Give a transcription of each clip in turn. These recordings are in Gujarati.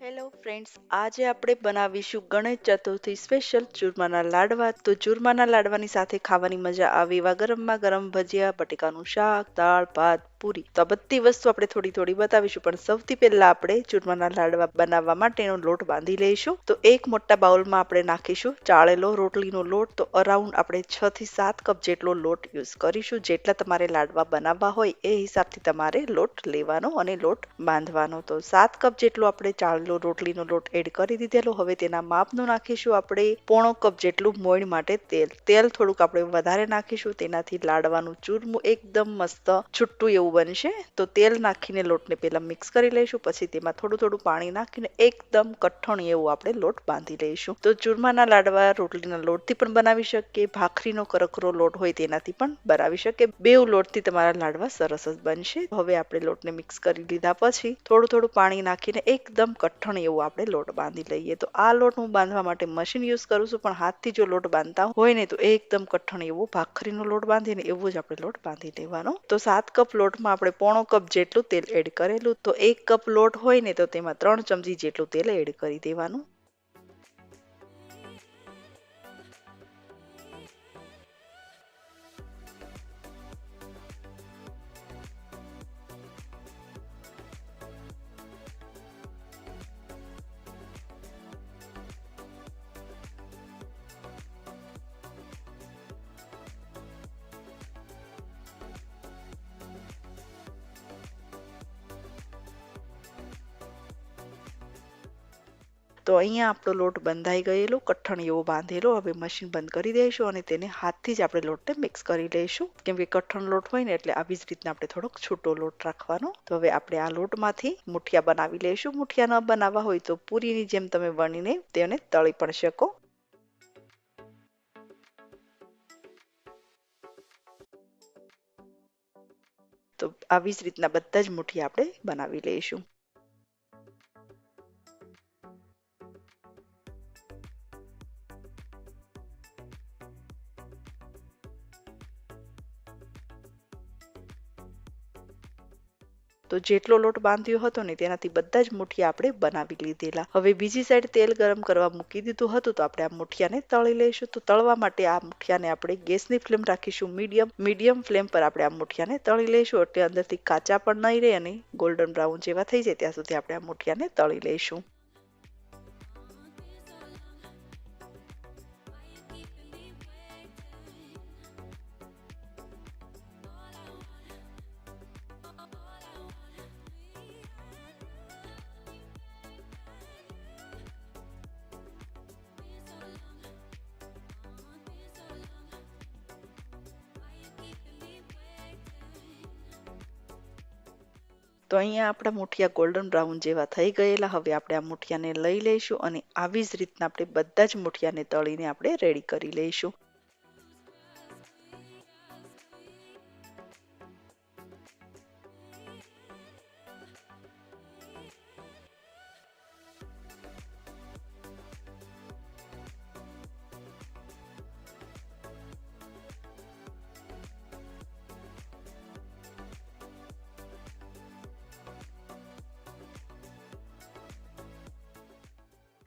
હેલો ફ્રેન્ડ્સ આજે આપણે બનાવીશું ગણેશ ચતુર્થી સ્પેશિયલ ચૂરમાના લાડવા. તો ચૂરમાના લાડવાની સાથે ખાવાની મજા આવે એવા ગરમમાં ગરમ ભજીયા, બટેકાનું શાક, દાળ, ભાત, પૂરી. તો આ બધી વસ્તુ આપણે થોડી થોડી બતાવીશું. પણ સૌથી પહેલા આપણે ચૂરમાના લાડવા બનાવવા માટેનો લોટ બાંધી લઈશું. તો એક મોટા બાઉલમાં આપણે નાખીશું ચાળેલો રોટલીનો લોટ. તો અરાઉન્ડ આપણે છ થી સાત કપ જેટલો લોટ યુઝ કરીશું. જેટલા તમારે લાડવા બનાવવા હોય એ હિસાબથી તમારે લોટ લેવાનો અને લોટ બાંધવાનો. તો સાત કપ જેટલો આપણે ચાળેલો રોટલીનો લોટ એડ કરી દીધેલો. હવે તેના માપનું નાખીશું આપણે પોણો કપ જેટલું મોઈણ માટે તેલ. તેલ થોડુંક આપણે વધારે નાખીશું, તેનાથી લાડવાનું ચૂરમું એકદમ મસ્ત છૂટું એવું બનશે. તો તેલ નાખીને લોટને પહેલાં મિક્સ કરી લઈશું, પછી તેમાં થોડું થોડું પાણી નાખીને એકદમ કઠણ એવું આપણે લોટ બાંધી લઈશું. તો ચૂરમાના લાડવા રોટલીના લોટથી પણ બનાવી શકીએ, ભાખરીનો કરકરો લોટ હોય તેનાથી પણ બનાવી શકીએ. બેઉ લોટથી તમારા લાડવા સરસ જ બનશે. હવે આપણે લોટને મિક્સ કરી લીધા પછી થોડું થોડું પાણી નાખીને એકદમ કઠણ એવું આપણે લોટ બાંધી લઈએ. તો આ લોટ હું બાંધવા માટે મશીન યુઝ કરું છું, પણ હાથથી જો લોટ બાંધતા હોય ને તો એકદમ કઠણ એવો ભાખરીનો લોટ બાંધીને એવો જ આપણે લોટ બાંધી લેવાનો. તો સાત કપ લોટમાં આપણે પોણો કપ જેટલું તેલ એડ કરેલું. તો એક કપ લોટ હોય ને તો તેમાં ત્રણ ચમચી જેટલું તેલ એડ કરી દેવાનું. તો અહીંયા આપણો લોટ બંધાઈ ગયેલો, કઠણ એવો બાંધેલો. હવે મશીન બંધ કરી દઈશું અને તેને હાથથી જ આપણે લોટને મિક્સ કરી લઈશું. કેમ કે કઠણ લોટ હોય ને એટલે આવી જ રીતના આપણે થોડોક છૂટો લોટ રાખવાનો. તો હવે આપણે આ લોટમાંથી મુઠિયા બનાવી લઈશું. મુઠિયા ન બનાવવા હોય તો પૂરીની જેમ તમે વણીને તેને તળી પણ શકો. તો આવી જ રીતના બધા જ મુઠિયા આપણે બનાવી લઈશું. જેટલો લોટ બાંધ્યો હતો ને તેનાથી બધા જ મુઠિયા આપણે બનાવી લીધેલા. હવે બીજી સાઈડ તેલ ગરમ કરવા મૂકી દીધું હતું તો આપણે આ મુઠિયાને તળી લઈશું. તો તળવા માટે આ મુઠિયાને આપણે ગેસની ફ્લેમ રાખીશું મીડિયમ. મીડિયમ ફ્લેમ પર આપણે આ મુઠિયાને તળી લઈશું. એટલે અંદરથી કાચા પણ નહીં રહે અને ગોલ્ડન બ્રાઉન જેવા થઈ જાય ત્યાં સુધી આપણે આ મુઠિયાને તળી લઈશું. તો અહીંયા આપણા મુઠિયા ગોલ્ડન બ્રાઉન જેવા થઈ ગયેલા. હવે આપણે આ મુઠિયાને લઈ લઈશું અને આવી જ રીતના આપણે બધા જ મુઠિયાને તળીને આપણે રેડી કરી લઈશું.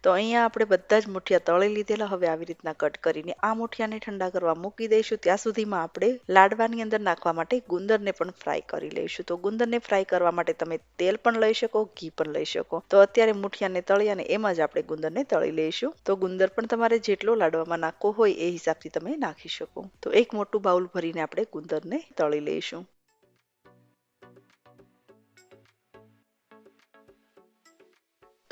તો અહીંયા આપણે બધા જ મુઠિયા તળી લીધેલા. હવે આવી રીતના કટ કરીને આ મુઠિયાને ઠંડા કરવા મૂકી દઈશું. ત્યાં સુધીમાં આપણે લાડવાની અંદર નાખવા માટે ગુંદરને પણ ફ્રાય કરી લઈશું. તો ગુંદરને ફ્રાય કરવા માટે તમે તેલ પણ લઈ શકો, ઘી પણ લઈ શકો. તો અત્યારે મુઠિયાને તળી અને એમાં જ આપણે ગુંદરને તળી લઈશું. તો ગુંદર પણ તમારે જેટલો લાડવામાં નાખવો હોય એ હિસાબથી તમે નાખી શકો. તો એક મોટું બાઉલ ભરીને આપણે ગુંદરને તળી લઈશું.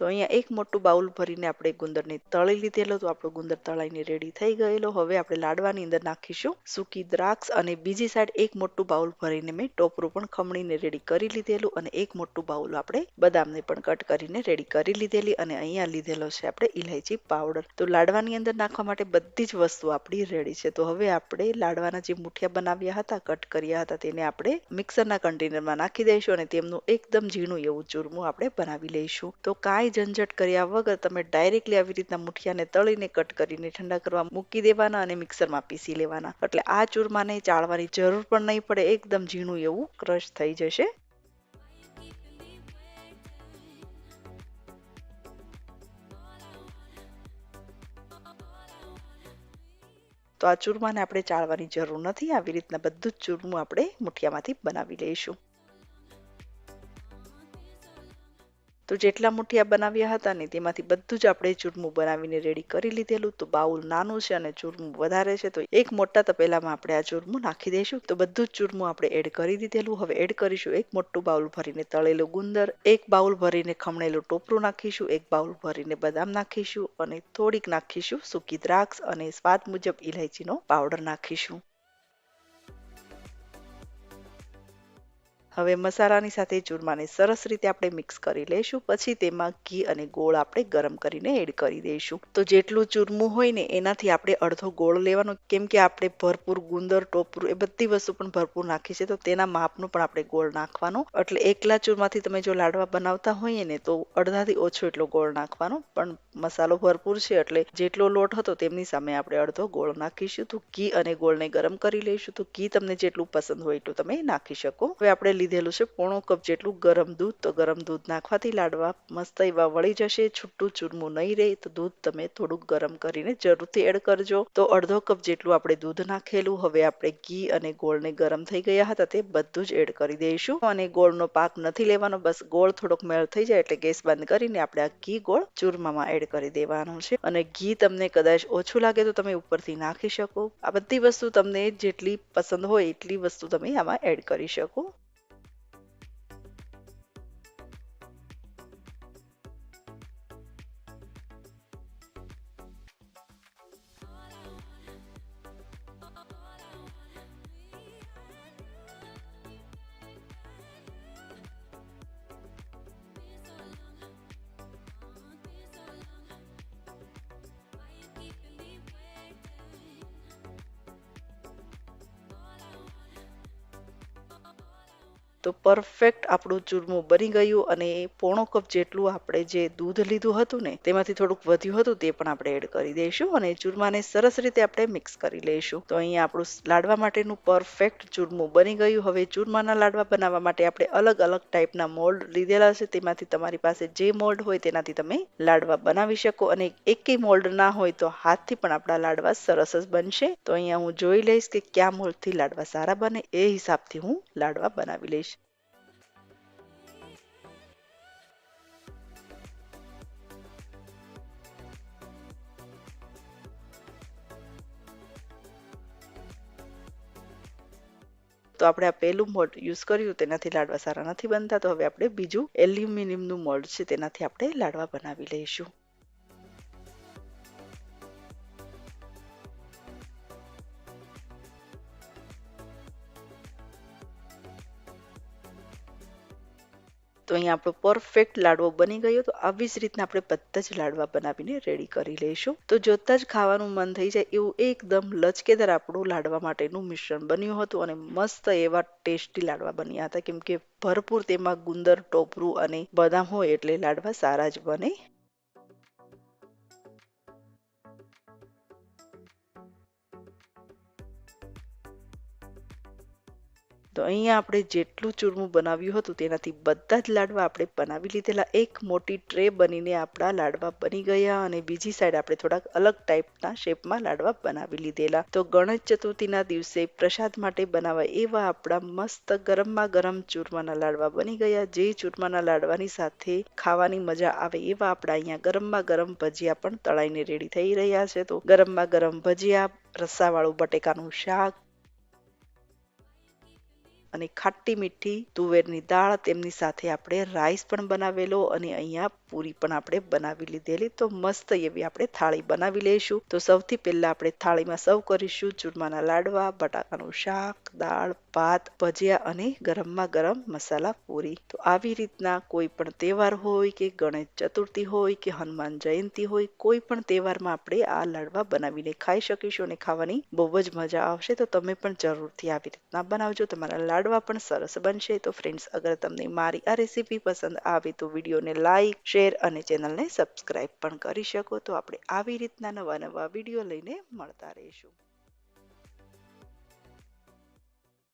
તો અહીંયા એક મોટું બાઉલ ભરીને આપણે ગુંદરને તળી લીધેલો તો આપણો ગુંદર તળાઈને રેડી થઈ ગયેલો. હવે આપણે લાડવાની અંદર નાખીશું સૂકી દ્રાક્ષ અને બીજી સાઈડ એક મોટું બાઉલ ભરીને મેં ટોપરું પણ ખમણીને રેડી કરી લીધેલું અને એક મોટું બાઉલ આપણે બદામને પણ કટ કરીને રેડી કરી લીધેલી અને અહીંયા લીધેલો છે આપણે ઇલાયચી પાવડર તો લાડવાની અંદર નાખવા માટે બધી જ વસ્તુ આપણી રેડી છે. તો હવે આપણે લાડવાના જે મુઠિયા બનાવ્યા હતા કટ કર્યા હતા, તેને આપણે મિક્સરના કન્ટેનરમાં નાખી દઈશું અને તેમનું એકદમ ઝીણું એવું ચૂરમું આપણે બનાવી લઈશું. તો કાંઈ કોઈ ઝંઝટ કર્યા વગર તમે ડાયરેક્ટલી આવી રીતના મુઠિયાને તળીને કટ કરીને ઠંડા કરવા મૂકી દેવાના અને મિક્સરમાં પીસી લેવાના. એટલે આ ચૂરમાને ચાળવાની જરૂર પણ નહીં પડે, એકદમ ઝીણું એવું ક્રશ થઈ જશે. તો આ ચૂરમાને આપણે ચાળવાની જરૂર નથી, આવી રીતના બધું જ ચૂરમું આપણે મુઠિયામાંથી બનાવી લઈશું. તો જેટલા મુઠિયા બનાવ્યા હતા ને તેમાંથી બધું જ આપણે ચૂરમું બનાવીને રેડી કરી લીધેલું. તો બાઉલ નાનું છે અને ચૂરમું વધારે છે, તો એક મોટા તપેલામાં આપણે આ ચૂરમું નાખી દઈશું. તો બધું જ ચૂરમું આપણે એડ કરી દીધેલું. હવે એડ કરીશું એક મોટું બાઉલ ભરીને તળેલું ગુંદર, એક બાઉલ ભરીને ખમણેલું ટોપરું નાખીશું, એક બાઉલ ભરીને બદામ નાખીશું અને થોડીક નાખીશું સૂકી દ્રાક્ષ અને સ્વાદ મુજબ ઇલાયચીનો પાવડર નાખીશું. હવે મસાલાની સાથે ચૂરમાને સરસ રીતે આપણે મિક્સ કરી લઈશું. પછી તેમાં ઘી અને ગોળ આપણે ગરમ કરીને એડ કરી દઈશું. તો જેટલું ચૂરમું હોય ને એનાથી આપણે અડધો ગોળ લેવાનો. કેમ કે આપણે ભરપૂર ગુંદર, ટોપરું એ બધી વસ્તુ પણ ભરપૂર નાખી છે, તો તેના માપનું પણ આપણે ગોળ નાખવાનો. એટલે એકલા ચૂરમાંથી તમે જો લાડવા બનાવતા હોઈએ ને, તો અડધાથી ઓછો એટલો ગોળ નાખવાનો. પણ મસાલો ભરપૂર છે, એટલે જેટલો લોટ હતો તેમની સામે આપણે અડધો ગોળ નાખીશું. તો ઘી અને ગોળને ગરમ કરી લઈશું. તો ઘી તમને જેટલું પસંદ હોય એટલું તમે નાખી શકો. હવે આપણે લીધેલું છે. પોણો કપ જેટલું ગરમ દૂધ, તો ગરમ દૂધ નાખવાથી લાડવા મસ્ત એવા વળી જશે. છૂટું ચૂરમું નહીં રહે, તો દૂધ તમે થોડુંક ગરમ કરીને જરૂરથી એડ કરજો. તો અડધો કપ જેટલું આપણે દૂધ નાખેલું, હવે આપણે ઘી અને ગોળને ગરમ થઈ ગયા હતા, તે બધું જ એડ કરી દઈશું. અને ગોળનો પાક નથી લેવાનો, બસ ગોળ થોડોક મેળ થઈ જાય એટલે ગેસ બંધ કરીને આપણે આ ઘી ગોળ ચૂરમામાં એડ કરી દેવાનો છે. અને ઘી તમને કદાચ ઓછું લાગે, તો તમે ઉપરથી નાખી શકો. આ બધી વસ્તુ તમને જેટલી પસંદ હોય, એટલી વસ્તુ તમે આમાં એડ કરી શકો. તો પરફેક્ટ આપણું ચૂરમું બની ગયું અને પોણો કપ જેટલું આપણે જે દૂધ લીધું હતું ને, તેમાંથી થોડુંક વધ્યું હતું તે પણ આપણે એડ કરી દઈશું અને ચૂરમાને સરસ રીતે આપણે મિક્સ કરી લઈશું. તો અહીંયા આપણું લાડવા માટેનું પરફેક્ટ ચૂરમું બની ગયું. હવે ચૂરમાના લાડવા બનાવવા માટે આપણે અલગ અલગ ટાઈપના મોલ્ડ લીધેલા છે. તેમાંથી તમારી પાસે જે મોલ્ડ હોય તેનાથી તમે લાડવા બનાવી શકો અને એકેય મોલ્ડ ના હોય તો હાથથી પણ આપણા લાડવા સરસ જ બનશે. તો અહીંયા હું જોઈ લઈશ કે કયા મોલ્ડથી લાડવા સારા બને, એ હિસાબથી હું લાડવા બનાવી લઈશ. તો આપણે આ પહેલું મોલ્ડ યુઝ કર્યું, તેનાથી લાડવા સારા નથી બનતા, તો હવે આપણે બીજું એલ્યુમિનિયમનું મોલ્ડ છે, તેનાથી આપણે લાડવા બનાવી લઈશું. તો અહીંયા આપણો પરફેક્ટ લાડવો બની ગયો. તો આવી જ રીતના આપણે બધા જ લાડવા બનાવીને રેડી કરી લઈશું. તો જોતા જ ખાવાનું મન થઈ જાય એવું એકદમ લચકેદાર આપણું લાડવા માટેનું મિશ્રણ બન્યું હતું અને મસ્ત એવા ટેસ્ટી લાડવા બન્યા હતા. કેમ કે ભરપૂર તેમાં ગુંદર, ટોપરું અને બદામ હોય એટલે લાડવા સારા જ બને. તો અહીંયા આપણે જેટલું ચૂરમું બનાવ્યું હતું તેનાથી બધા જ લાડવા આપણે બનાવી લીધેલા. એક મોટી ટ્રે બનીને આપણા લાડવા બની ગયા અને બીજી સાઈડ આપણે થોડાક અલગ ટાઈપના શેપમાં લાડવા બનાવી લીધેલા. તો ગણેશ ચતુર્થીના દિવસે પ્રસાદ માટે બનાવાય એવા આપણા મસ્ત ગરમમાં ગરમ ચૂરમાના લાડવા બની ગયા. જે ચૂરમાના લાડવાની સાથે ખાવાની મજા આવે એવા આપણા અહીંયા ગરમમાં ગરમ ભજીયા પણ તળાઈને રેડી થઈ રહ્યા છે. તો ગરમમાં ગરમ ભજીયા રસ્સાવાળું બટેકાનું શાક અને ખાટી મીઠી તુવેરની દાળ તેમની સાથે આપણે રાઈસ પણ બનાવેલો અને અહીંયા પૂરી પણ આપણે બનાવી લીધેલી. તો મસ્ત એવી આપણે થાળી બનાવી લઈશું. તો સૌથી પહેલા આપણે થાળીમાં સર્વ કરીશું. ચૂરમાના લાડવા, બટાકાનું શાક, દાળ, ભાત, ભજીયા અને ગરમમાં ગરમ મસાલા પૂરી. તો આવી રીતના કોઈ પણ તહેવાર હોય કે ગણેશ ચતુર્થી હોય કે હનુમાન જયંતિ હોય, કોઈ પણ તહેવારમાં આપણે આ લાડવા બનાવીને ખાઈ શકીશું અને ખાવાની બહુ જ મજા આવશે. તો તમે પણ જરૂરથી આવી રીતના બનાવજો. તમારા લાડવા પણ સરસ બનશે. તો ફ્રેન્ડ્સ અગર તમને મારી આ રેસીપી પસંદ આવે તો વિડીયોને લાઈક શેર અને ચેનલને સબસ્ક્રાઈબ પણ કરી શકો. તો આપણે આવી રીતના નવા નવા વીડિયો લઈને મળતા રહીશું.